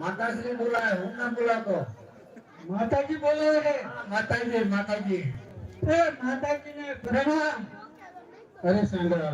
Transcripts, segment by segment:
માતાશ્રી બોલાય હું ના બોલાતો માતાજી બોલે છે. માતાજી માતાજી. એ માતાજીને પ્રણામ. અરે સાંભળ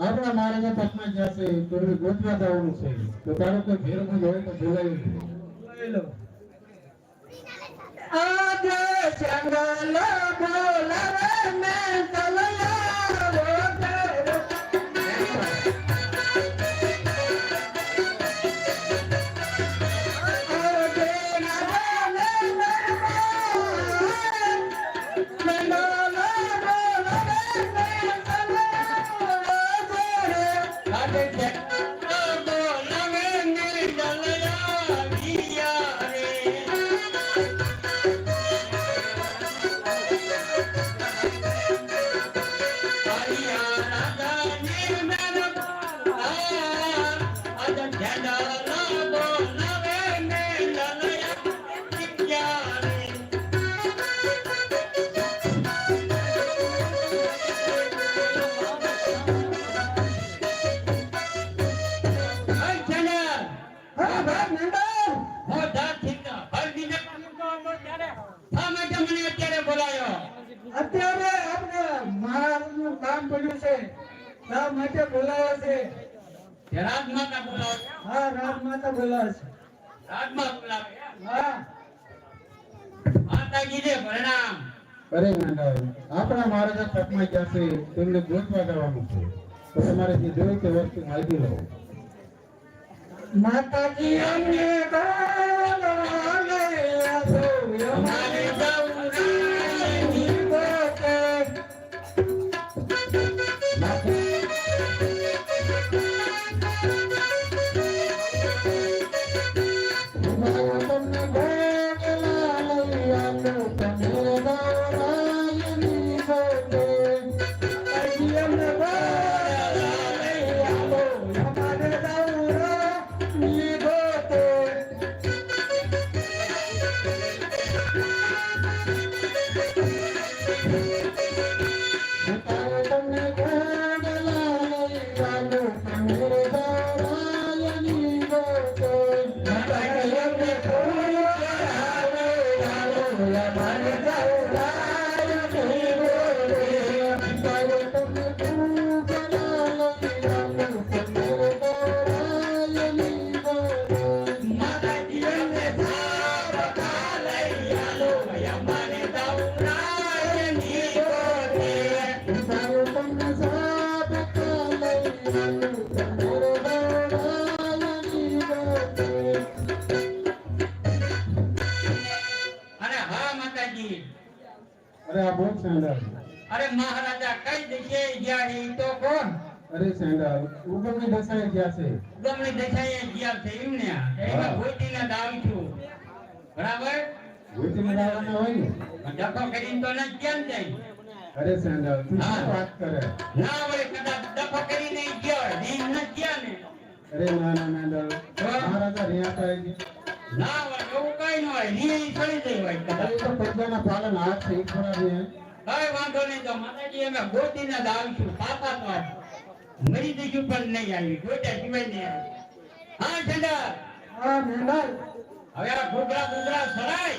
આપણા મારે પટના જશે તો એને ગોતવા જવાનું છે. તો તારો કોઈ ભેરમું હોય તો બોલાવી લે. લો આજે સંગલ બોલાવે મેં ચલયા છે. શા માટે બોલાવે છે. રાજમાતા બોલાવો હા રાજ માતા બોલાવે છે. રાજમા બોલાવે હા. માતાજીને પ્રણામ. અરે નાના આપણા મહારાજા પટના છે તેમને ગોતવા કરવાનું છે. તો તમારે જે જોઈએ તે વસ્તુ માગી લો. માતાજી અમને બોલાવે તમને અરે હા માતાજી. અરે આ બોલ સાંગળ અરે મહારાજા કઈ જગ્યાએ ગયા એ તો કોણ? અરે સાંગળ ઉગમની દશાએ ગયા છે. ગમણી દશાએ ગયા છે એમને એમાં દાવ છું. બરાબર? ગોતીને લાવવાના હોય ને? ડખો કરીને તો ન કેમ જાય અરે સાંગળ શું વાત કરે? ના વળી કદાચ ડખો કરીને ગયો દીન ન ગયા ને. અરે ના ના નાંદલ મહારાજા રિયા છે ના હોય એવું કઈ ન હોયની ચડી જઈ હોય કદાચ. તો પ્રજાના પાલન હાથ છે ખરા ને કઈ વાંધો નહીં તો માતાજી અમે ગોતીને જ આવીશું પાપા તો મરી જઈશું પણ નહીં આવી ગોટ્યા સિવાય નહીં આવી. હા ચંડા હા મેંઢાલ હવે આ ઘૂઘરા ઘૂઘરા સરાય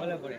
ભલે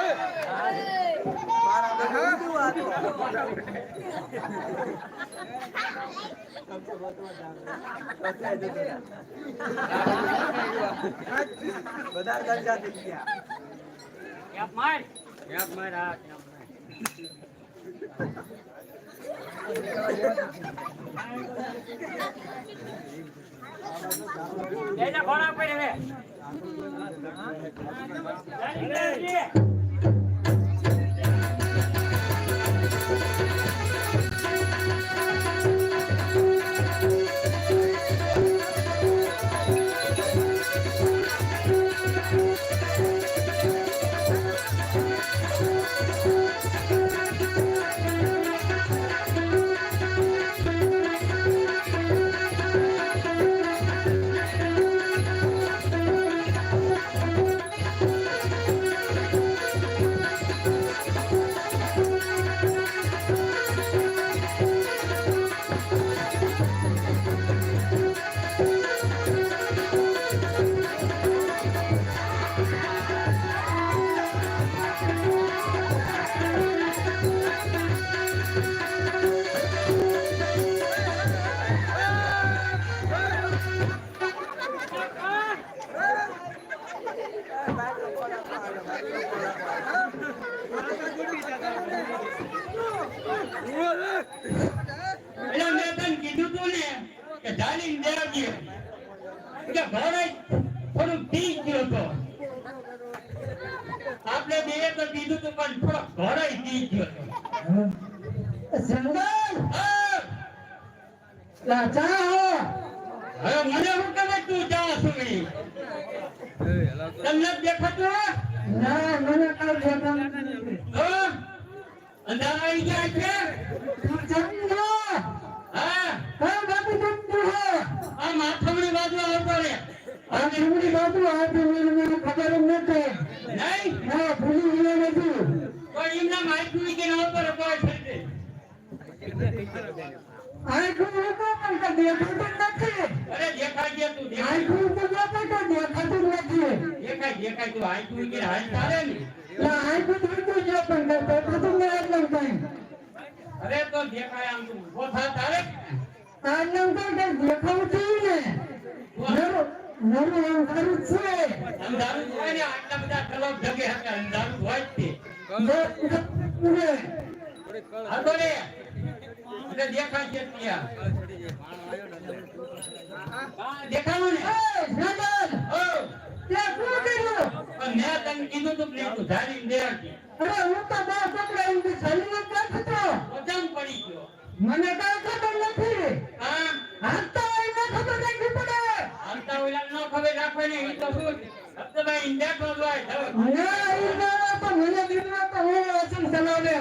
બાંધી ખોરાક પડે કીધું તું ને કે ઢાલીને દેવજે કે ભાવે થોડુંક પી ગયો તો. આપણે બે તો કીધું તું પણ થોડો ઘરે પી ગયો તો. સંગલ હો. હવે મને શું કહેવાય તું દેખાતું ના મને નથી. અંધારા આવી ગયા છે? તું હા. હા બાપુ સમજો આ માથમણી બાજુ આવતો રે આ ચીમડી બાપુ આ મને ખબર જ નથી. નહીં? ના ભૂલી ગયો નથી. પણ એમના માઇકું કે આવતો રે કોઈ છે આખું લોકો પણ દેખાતું નથી. અરે દેખાય ગયા તું દેખાય તો નથી દેખાય દેખાય તું આઈકું કે હાલ ચાલે ને ના આખું ધરતું છે. પણ તો દેખાતું જ નથી કઈ અરે તો દેખાય આમ તું ઊભો થા તારે આનું તો કઈ દેખાવું જોઈએ ને નરું જ છે. અંધારું હોય ને આટલા બધા કલાક જગે હતા અંધારું હોય તે ઉરે આ એટલે દેખાય છે ત્યાં હા, ને તે પડી ગયો? મને કઈ ખબર નથી. હા? હાલતા હોય ના ખબર રાખવી પડે. હાલતા હોય ન ખબર રાખે ને એ તો શું શબ્દમાં ઇન્ડિયા તો તો મને દીકરા તો હોય